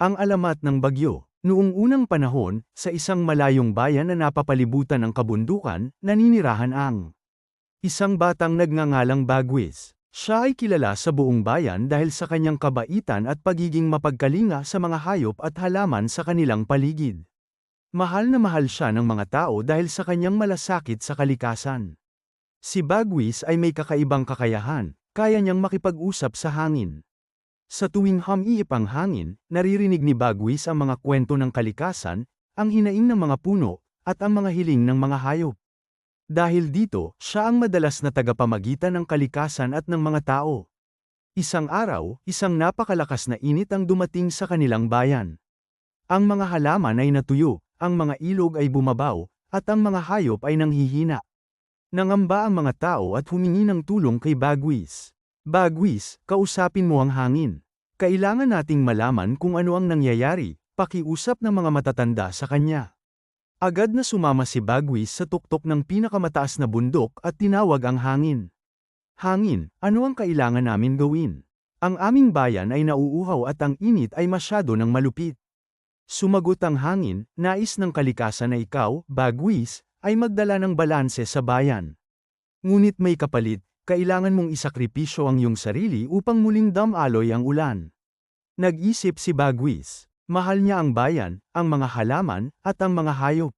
Ang alamat ng bagyo. Noong unang panahon, sa isang malayong bayan na napapalibutan ng kabundukan, naninirahan ang isang batang nagngangalang Bagwis. Siya ay kilala sa buong bayan dahil sa kanyang kabaitan at pagiging mapagkalinga sa mga hayop at halaman sa kanilang paligid. Mahal na mahal siya ng mga tao dahil sa kanyang malasakit sa kalikasan. Si Bagwis ay may kakaibang kakayahan, kaya niyang makipag-usap sa hangin. Sa tuwing humiip ang hangin, naririnig ni Bagwis ang mga kwento ng kalikasan, ang hinaing ng mga puno, at ang mga hiling ng mga hayop. Dahil dito, siya ang madalas na tagapamagitan ng kalikasan at ng mga tao. Isang araw, isang napakalakas na init ang dumating sa kanilang bayan. Ang mga halaman ay natuyo, ang mga ilog ay bumabaw, at ang mga hayop ay nanghihina. Nangamba ang mga tao at humingi ng tulong kay Bagwis. Bagwis, kausapin mo ang hangin. Kailangan nating malaman kung ano ang nangyayari, pakiusap ng mga matatanda sa kanya. Agad na sumama si Bagwis sa tuktok ng pinakamataas na bundok at tinawag ang hangin. Hangin, ano ang kailangan namin gawin? Ang aming bayan ay nauuhaw at ang init ay masyado ng malupit. Sumagot ang hangin, nais ng kalikasan na ikaw, Bagwis, ay magdala ng balanse sa bayan. Ngunit may kapalit, kailangan mong isakripisyo ang iyong sarili upang muling damaloy ang ulan. Nag-isip si Bagwis. Mahal niya ang bayan, ang mga halaman, at ang mga hayop.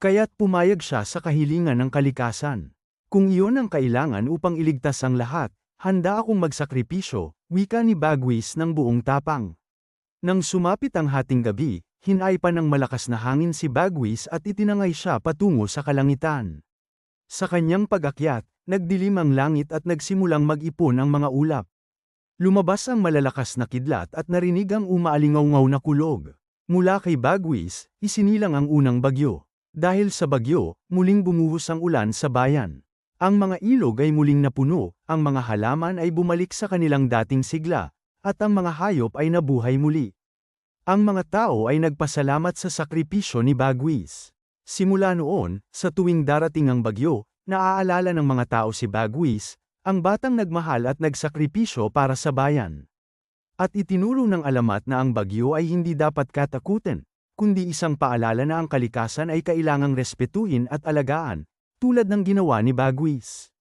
Kaya't pumayag siya sa kahilingan ng kalikasan. Kung iyon ang kailangan upang iligtas ang lahat, handa akong magsakripisyo, wika ni Bagwis ng buong tapang. Nang sumapit ang hating gabi, hinay pa ng malakas na hangin si Bagwis at itinangay siya patungo sa kalangitan. Sa kanyang pag-akyat, nagdilim ang langit at nagsimulang mag-ipon ang mga ulap. Lumabas ang malalakas na kidlat at narinig ang umaalingaw na kulog. Mula kay Bagwis, isinilang ang unang bagyo. Dahil sa bagyo, muling bumuhos ang ulan sa bayan. Ang mga ilog ay muling napuno, ang mga halaman ay bumalik sa kanilang dating sigla, at ang mga hayop ay nabuhay muli. Ang mga tao ay nagpasalamat sa sakripisyo ni Bagwis. Simula noon, sa tuwing darating ang bagyo, naaalala ng mga tao si Bagwis, ang batang nagmahal at nagsakripisyo para sa bayan. At itinuro ng alamat na ang bagyo ay hindi dapat katakutin, kundi isang paalala na ang kalikasan ay kailangang respetuhin at alagaan, tulad ng ginawa ni Bagwis.